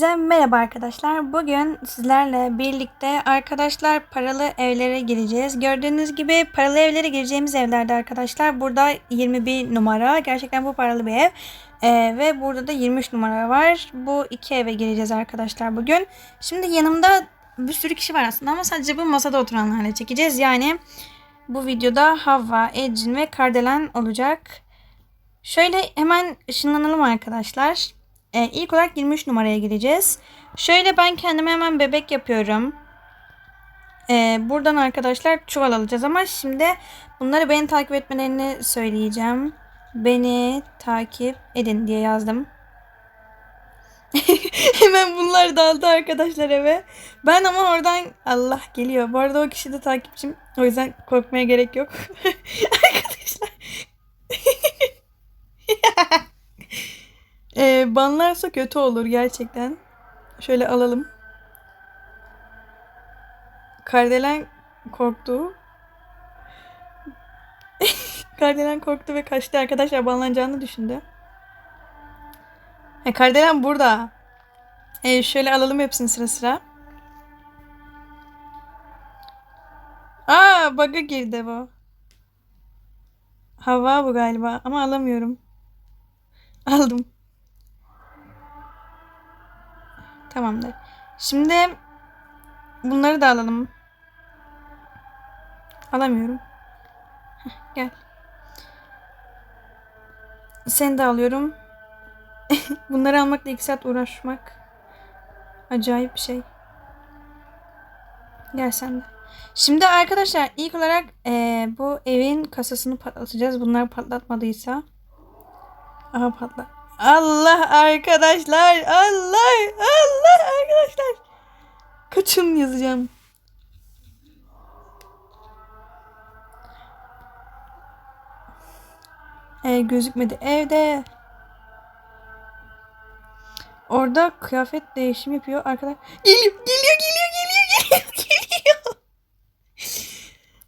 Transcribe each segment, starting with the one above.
Hepinize merhaba arkadaşlar. Bugün sizlerle birlikte arkadaşlar paralı evlere gireceğiz. Gördüğünüz gibi paralı evlere gireceğimiz evlerde arkadaşlar. Burada 21 numara. Gerçekten bu paralı bir ev. Ee, ve burada da 23 numara var. Bu iki eve gireceğiz arkadaşlar bugün. Şimdi yanımda bir sürü kişi var aslında ama sadece bu masada oturanlarla çekeceğiz. Yani bu videoda Havva, Ecin ve Kardelen olacak. Şöyle hemen ışınlanalım arkadaşlar. Ee, ilk olarak 23 numaraya gireceğiz. Şöyle ben kendime hemen bebek yapıyorum. Ee, buradan arkadaşlar çuval alacağız ama şimdi bunları beni takip etmelerini söyleyeceğim. Beni takip edin diye yazdım. Hemen bunlar daldı arkadaşlar eve. Ben ama oradan Allah geliyor. Bu arada o kişi de takipçim. O yüzden korkmaya gerek yok. arkadaşlar. Ee, banlarsa kötü olur gerçekten. Şöyle alalım. Kardelen korktu. Kardelen korktu ve kaçtı arkadaşlar banlanacağını düşündü. E, Kardelen burada. E, şöyle alalım hepsini sıra sıra. Aa bug'a girdi bu. Hava bu galiba ama alamıyorum. Aldım. Tamamdır. Şimdi bunları da alalım. Alamıyorum. Heh, gel. Seni de alıyorum. bunları almakla iki saat uğraşmak acayip bir şey. Gel sen de. Şimdi arkadaşlar ilk olarak eee, bu evin kasasını patlatacağız. Bunlar patlatmadıysa. Aha patla. Allah arkadaşlar. Allah. Allah arkadaşlar. Kaçın yazacağım. Ee, gözükmedi. Evde. Orada kıyafet değişimi yapıyor arkadaş. Geliyor, geliyor, geliyor, geliyor, geliyor, geliyor.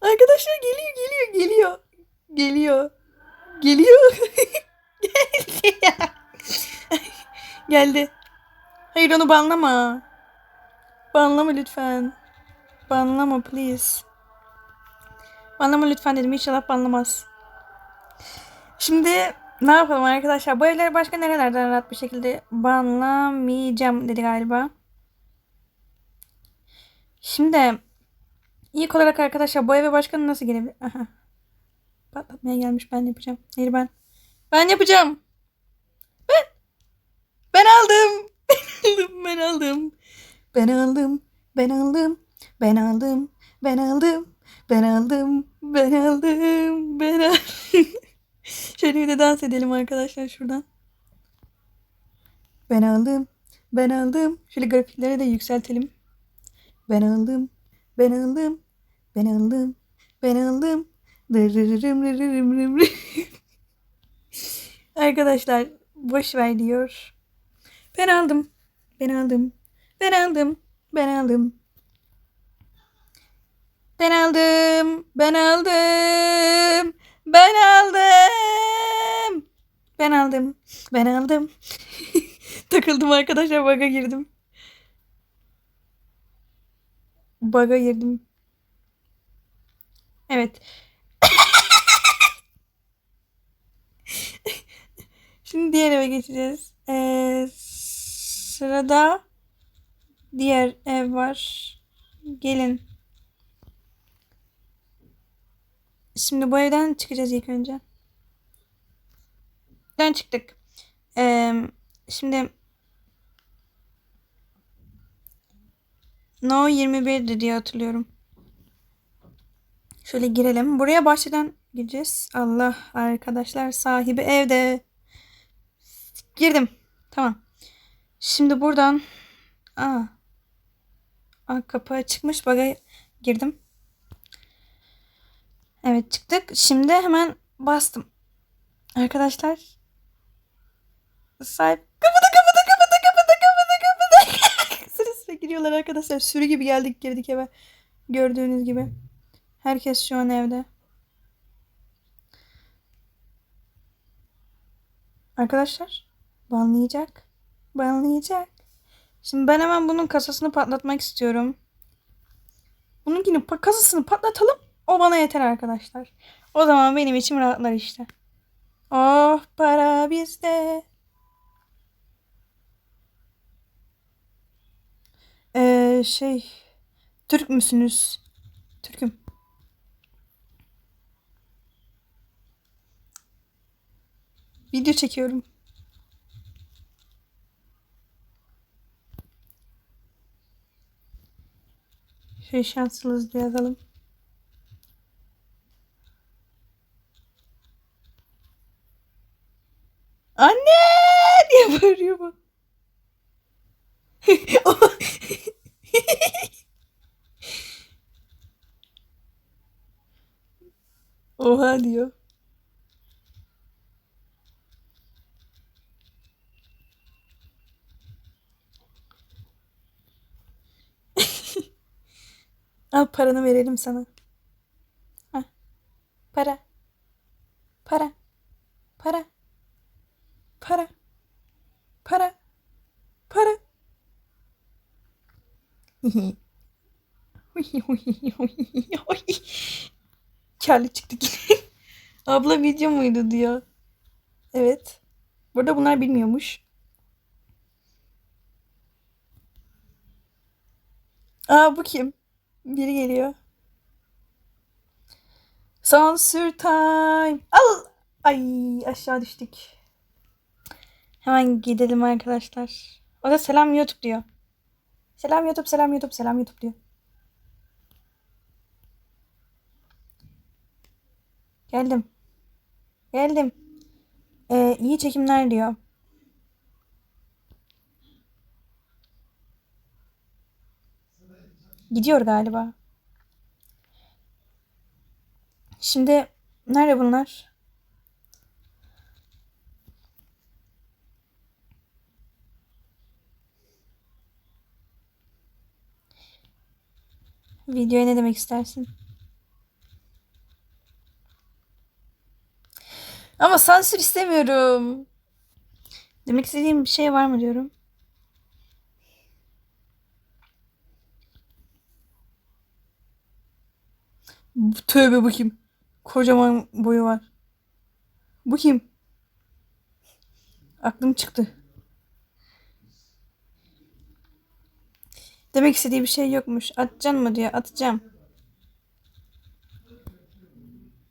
Arkadaşlar geliyor, geliyor, geliyor. Geliyor. Geliyor. Geldi ya. Geldi. Hayır onu banlama. Banlama lütfen. Banlama please. Banlama lütfen dedim. İnşallah banlamaz. Şimdi ne yapalım arkadaşlar? Bu evleri başka nerelerden rahat bir şekilde banlamayacağım dedi galiba. Şimdi ilk olarak arkadaşlar bu eve başka nasıl gelebilir? Aha. Patlatmaya gelmiş ben yapacağım. Hayır ben. Ben yapacağım. Ben. Ben aldım. Ben aldım. Ben aldım. Ben aldım. Ben aldım. Ben aldım. Ben aldım. Ben aldım. Ben aldım. Şöyle bir de dans edelim arkadaşlar şuradan. Ben aldım. Ben aldım. Şöyle grafikleri de yükseltelim. Ben aldım. Ben aldım. Ben aldım. Ben aldım. Dırırırım rırırım rım rım. Arkadaşlar boş ver diyor. Ben aldım. Ben aldım. Ben aldım. Ben aldım. Ben aldım. Ben aldım. Ben aldım. Ben aldım. Ben aldım. Takıldım arkadaşlar bug'a girdim. Bug'a girdim. Evet. Şimdi diğer eve geçeceğiz. Ee, sırada diğer ev var. Gelin. Şimdi bu evden çıkacağız ilk önce. Evden çıktık. Ee, şimdi No 21'di diye hatırlıyorum. Şöyle girelim. Buraya bahçeden gireceğiz. Allah arkadaşlar sahibi evde. Girdim. Tamam. Şimdi buradan Aa. Aa kapı çıkmış. Baga girdim. Evet çıktık. Şimdi hemen bastım. Arkadaşlar sahip kapıda kapıda kapıda kapıda kapıda kapıda sıra sıra giriyorlar arkadaşlar. Sürü gibi geldik girdik eve. Gördüğünüz gibi. Herkes şu an evde. Arkadaşlar banlayacak. Banlayacak. Şimdi ben hemen bunun kasasını patlatmak istiyorum. Bununkini kasasını patlatalım. O bana yeter arkadaşlar. O zaman benim içim rahatlar işte. Oh para bizde. Ee, şey Türk müsünüz? Türk'üm. Video çekiyorum. Şöyle şanslıyız diye yazalım. Anne diye bağırıyor bu. Oha diyor. Al paranı verelim sana. Hah. Para. Para. Para. Para. Para. Para. Karlı çıktık. Abla video muydu diyor. Evet. Burada bunlar bilmiyormuş. Aa bu kim? Biri geliyor. Sansür time. Al. Ay aşağı düştük. Hemen gidelim arkadaşlar. O da selam YouTube diyor. Selam YouTube, selam YouTube, selam YouTube diyor. Geldim. Geldim. Ee, iyi çekimler diyor. Gidiyor galiba. Şimdi nerede bunlar? Videoya ne demek istersin? Ama sansür istemiyorum. Demek istediğim bir şey var mı diyorum. Tövbe bu kim? Kocaman boyu var. Bu kim? Aklım çıktı. Demek istediği bir şey yokmuş. Atacaksın mı diyor. Atacağım.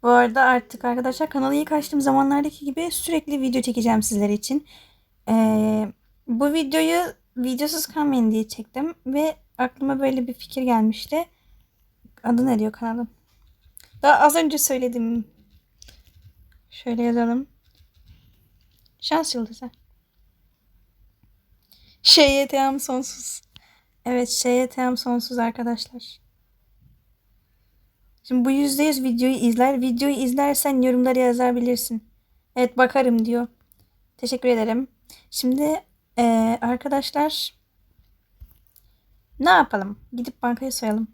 Bu arada artık arkadaşlar kanalı ilk açtığım zamanlardaki gibi sürekli video çekeceğim sizler için. Ee, bu videoyu videosuz kalmayın diye çektim ve aklıma böyle bir fikir gelmişti. Adı ne diyor kanalın? Daha az önce söyledim. Şöyle yazalım. Şans yıldızı. ŞYT'm sonsuz. Evet ŞYT'm sonsuz arkadaşlar. Şimdi bu %100 videoyu izler. Videoyu izlersen yorumlara yazabilirsin. Evet bakarım diyor. Teşekkür ederim. Şimdi eee, arkadaşlar ne yapalım? Gidip bankaya soyalım.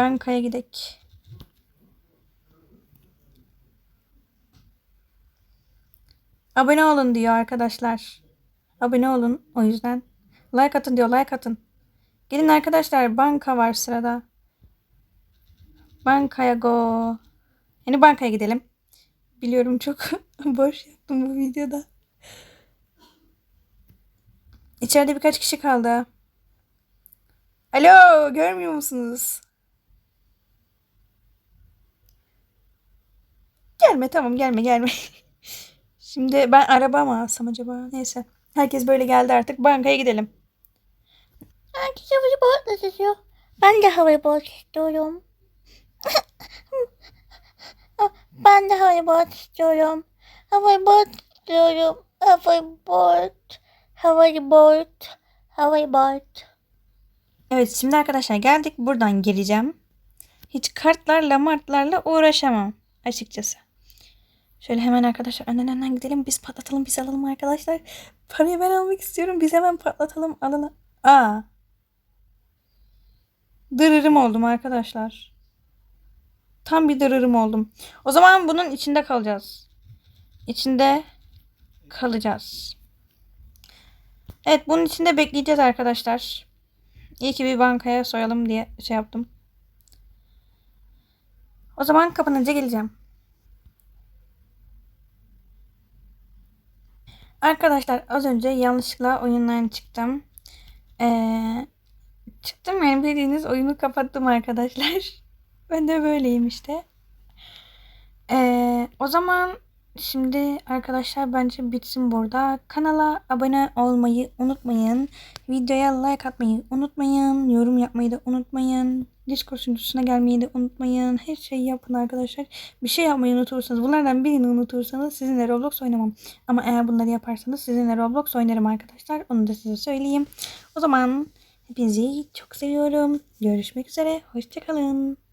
Bankaya gidek. Abone olun diyor arkadaşlar. Abone olun o yüzden. Like atın diyor like atın. Gelin arkadaşlar banka var sırada. Bankaya go. Yani bankaya gidelim. Biliyorum çok boş yaptım bu videoda. İçeride birkaç kişi kaldı. Alo görmüyor musunuz? Gelme tamam gelme gelme. Şimdi ben araba mı alsam acaba? Neyse. Herkes böyle geldi artık. Bankaya gidelim. Herkes havayı boğazla istiyor. Ben de havayı boğaz istiyorum. ben de havayı boğaz istiyorum. Havayı boğaz istiyorum. Havayı boğaz. Havayı boğaz. Havayı boğaz. Evet şimdi arkadaşlar geldik. Buradan geleceğim. Hiç kartlarla martlarla uğraşamam açıkçası. Şöyle hemen arkadaşlar önden önden gidelim. Biz patlatalım biz alalım arkadaşlar. Parayı ben almak istiyorum. Biz hemen patlatalım alın. Aa. Dırırım oldum arkadaşlar. Tam bir dırırım oldum. O zaman bunun içinde kalacağız. İçinde kalacağız. Evet bunun içinde bekleyeceğiz arkadaşlar. İyi ki bir bankaya soyalım diye şey yaptım. O zaman kapanınca geleceğim. Arkadaşlar az önce yanlışlıkla oyundan çıktım. Ee, çıktım yani bildiğiniz oyunu kapattım arkadaşlar. ben de böyleyim işte. Ee, o zaman şimdi arkadaşlar bence bitsin burada. Kanala abone olmayı unutmayın. Videoya like atmayı unutmayın. Yorum yapmayı da unutmayın. Discord sunucusuna gelmeyi de unutmayın. Her şeyi yapın arkadaşlar. Bir şey yapmayı unutursanız, bunlardan birini unutursanız sizinle Roblox oynamam. Ama eğer bunları yaparsanız sizinle Roblox oynarım arkadaşlar. Onu da size söyleyeyim. O zaman hepinizi çok seviyorum. Görüşmek üzere. Hoşçakalın.